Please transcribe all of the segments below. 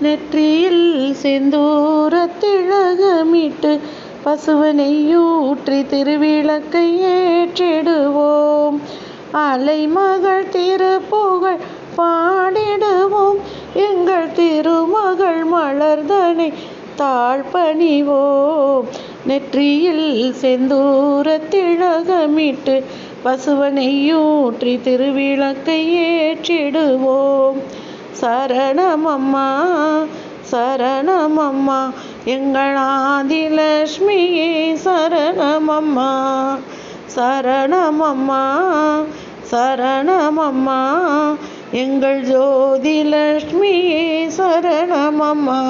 நெற்றியில் செந்தூரத்திழகமிட்டு பசுவனையூற்றி திருவிளக்கை ஏற்றிடுவோம். அலைமகள் திருப்புகழ் பாடிடுவோம். எங்கள் திருமகள் மலர்தனை தாழ்பணிவோம். நெற்றியில் செந்தூரத்திழகமிட்டு பசுவனையூற்றி திருவிளக்கை ஏற்றிடுவோம். சரணமம்மா சரணமம்மா எங்கள் ஆதிலட்சுமியே சரணமம்மா சரணமம்மா சரணமம்மா எங்கள் ஜோதிலட்சுமியே சரணமம்மா.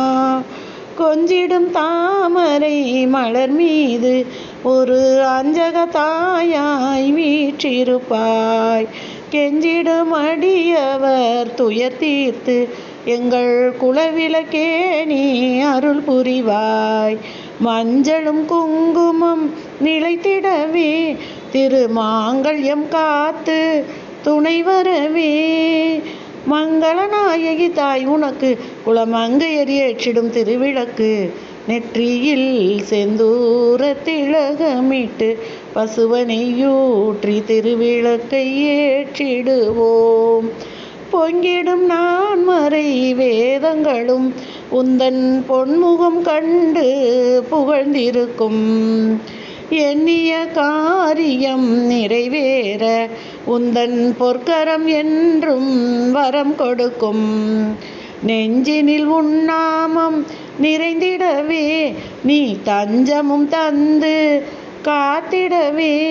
கொஞ்சிடும் தாமரை மலர் மீது ஒரு அஞ்சக தாயாய் வீற்றிருப்பாய். கெஞ்சிடும் அடியவர் துயர் தீர்த்து எங்கள் குலவிளக்கே நீ அருள் புரிவாய். மஞ்சளும் குங்குமம் நிலைத்திடவே திருமாங்கல்யம் காத்து துணை வரவே. மங்களநாயகி தாய் உனக்கு குளமங்கு ஏற்றிடும் திருவிளக்கு. நெற்றியில் செந்தூர திலகமிட்டு பசுவனையூற்றி திருவிளக்கை ஏற்றிடுவோம். பொங்கிடும் நான் மறை வேதங்களும். உந்தன் பொன்முகம் கண்டு புகழ்ந்திருக்கும். எண்ணிய காரியம் நிறைவேற. உந்தன் பொற்கரம் என்றும் வரம் கொடுக்கும். நெஞ்சினில் உண்ணாமம் நிறைந்திடவே. நீ தஞ்சமும் தந்து காத்திடவே.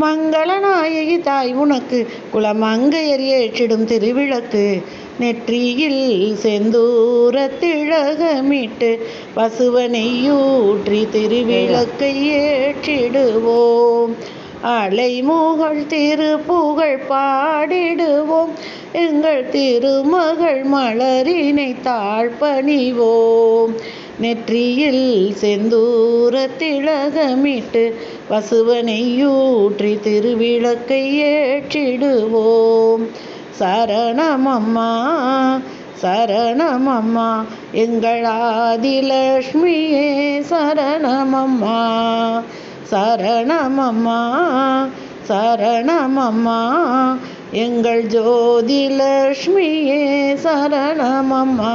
மங்களநாயகி தாய் உனக்கு குலமங்கையர் ஏற்றிடும் திருவிளக்கு. நெற்றியில் செந்தூர திழகமிட்டு பசுவனையூற்றி திருவிளக்கை ஏற்றிடுவோம். அலைமுகழ் திருப்புகழ் பாடிடுவோம். எங்கள் திருமகள் மலரினை தாழ்பணிவோம் நெற்றியில் செந்தூர திலகமிட்டு வசுவனையூற்றி திருவிளக்கை ஏற்றிடுவோம். சரணமம்மா சரணமம்மா எங்கள் ஆதிலட்சுமியே சரணமம்மா. சரணமம்மா சரணமம்மா எங்கள் ஜோதிலக்ஷ்மியே சரணமம்மா.